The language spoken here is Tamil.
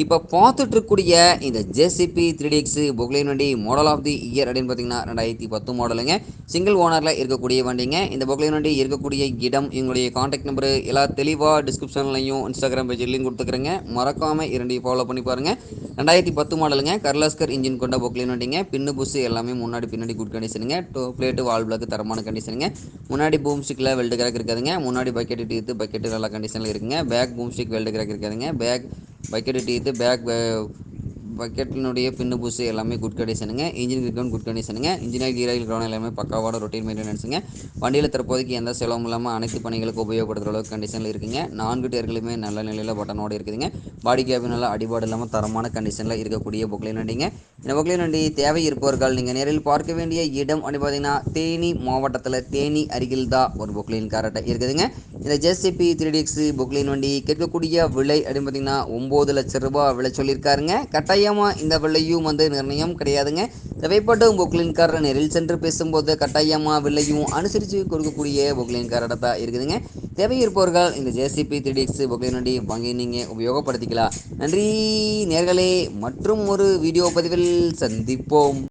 இப்போ பார்த்துட்டு இருக்கக்கூடிய இந்த ஜேசிபி த்ரீ டிஎக்ஸ் பொக்லைன் வண்டி மாடல் ஆஃப் தி இயர் அப்படின்னு பார்த்தீங்கன்னா ரெண்டாயிரத்தி பத்து மாடலுங்க சிங்கிள் ஓனரில் இருக்கக்கூடிய வண்டிங்க. இந்த பொக்லைன் வண்டி இருக்கக்கூடிய இடம் எங்களுடைய காண்டாக்ட் நம்பரு எல்லா தெளிவாக டிஸ்கிரிப்ஷன்லையும் இன்ஸ்டாகிராம் பேஜ்லையும் கொடுத்துக்கிறேங்க. மறக்காமல் இரண்டையும் ஃபாலோ பண்ணி பாருங்கள் ரெண்டாயிரத்தி பத்து மாடலுங்க கர்லாஸ்கர் இன்ஜின் கொண்ட பொக்லைன் வண்டிங்க. பின்னு புஸ் எல்லாமே முன்னாடி பின்னாடி குட் கண்டிஷனுங்க டோ பிளேட்டு வால் பிளாக் தரமான கண்டிஷனுங்க முன்னாடி பூம் ஸ்டிக்கில் வெல்டு கிராக் இருக்காதுங்க. முன்னாடி பக்கெட் டீத்து பக்கெட்டு நல்லா கண்டிஷனில் இருக்குங்க. Back boom stick weld crack இருக்காதுங்க. பேக் பக்கெட்டு டீத்து பேக் பக்கெட்டினுடைய பின்னு பூசு எல்லாமே குட் கண்டிஷனுங்க இன்ஜின் கிரவுண்ட் குட் கண்டிஷனுங்க இன்ஜினியர் கீராயில் கிரவுண்ட் எல்லாமே பக்காவோட ரொட்டீன் மெயின்டெனன்ஸுங்க வண்டியில் தற்போதைக்கு எந்த செலவும் இல்லாமல் அனைத்து பணிகளுக்கும் உபயோகப்படுத்துகிற அளவுக்கு கண்டிஷனில் இருக்குங்க. நான்கு டேர்களுமே நல்ல நிலையில் பட்டனோடு இருக்குதுங்க. பாடி கேபின் நல்லா அடிபாடு இல்லாமல் தரமான கண்டிஷனில் இருக்கக்கூடிய பொக்லைன் வண்டிங்க. இந்த பொக்லைன் வண்டி தேவை இருப்பவர்கள் நீங்கள் நேரில் பார்க்க வேண்டிய இடம் அப்படி பார்த்தீங்கன்னா தேனி மாவட்டத்தில் தேனி அருகில் தான் ஒரு பொக்லைன் காரட்டை இருக்குதுங்க. இந்த ஜேசிபி த்ரீ டிஎக்ஸ் பொக்லைன் வண்டி கேட்கக்கூடிய விலை அப்படின்னு பார்த்தீங்கன்னா ஒம்பது லட்சம் ரூபாய் விலை சொல்லியிருக்காருங்க. கட்டாயமாக இந்த விலையும் வந்து நிர்ணயம் கிடையாதுங்க. தேவைப்பட்ட பொக்லின்காரர் நேரில் சென்று பேசும்போது கட்டாயமாக விலையும் அனுசரித்து கொடுக்கக்கூடிய பொக்லின்காரட தான் இருக்குதுங்க. தேவை இருப்பவர்கள் இந்த ஜேசிபி த்ரீ டிஎக்ஸ் பொக்லின் வண்டி வாங்கி நீங்கள் உபயோகப்படுத்திக்கலாம். நன்றி நேர்களே. மற்றும் ஒரு வீடியோ பதிவில் சந்திப்போம்.